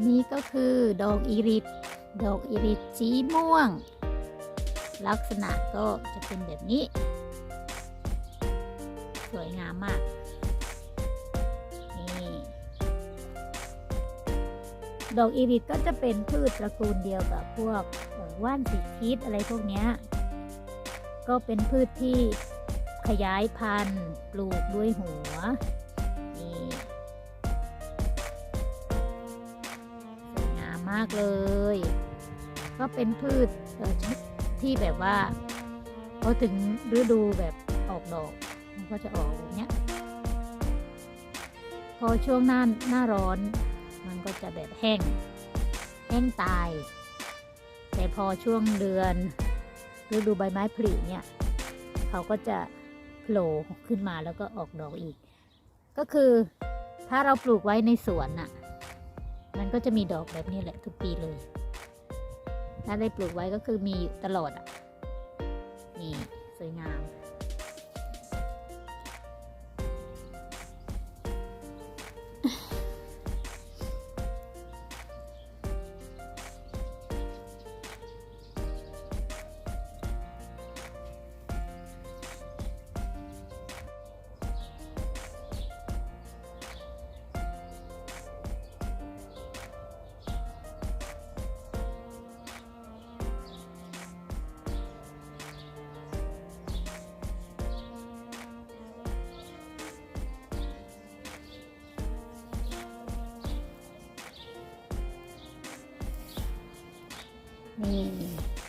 นี่ก็คือดอกอิริสดอกอิริสสีม่วง ลักษณะก็จะเป็นแบบนี้ สวยงามมากนี่ดอกอิริสก็จะเป็นพืชตระกูลเดียวกับพวกว่านสีคิดอะไรพวกนี้ก็เป็นพืชที่ขยายพันธุ์ปลูกด้วยหัว มากเลย ก็เป็นพืชที่แบบว่าพอถึงฤดูแบบออกดอก มันก็จะออกแบบเนี้ย พอช่วงหน้าหน้าร้อน มันก็จะแบบแห้ง แห้งตาย แต่พอช่วงเดือนฤดูใบไม้ผลิเนี่ยเขาก็จะโผล่ขึ้นมาแล้วก็ออกดอกอีก ก็คือถ้าเราปลูกไว้ในสวนน่ะ มันก็จะมีดอกแบบนี้แหละทุกปีเลย ถ้าได้ปลูกไว้ก็คือมีตลอดอะ นี่ สวยงาม 嗯。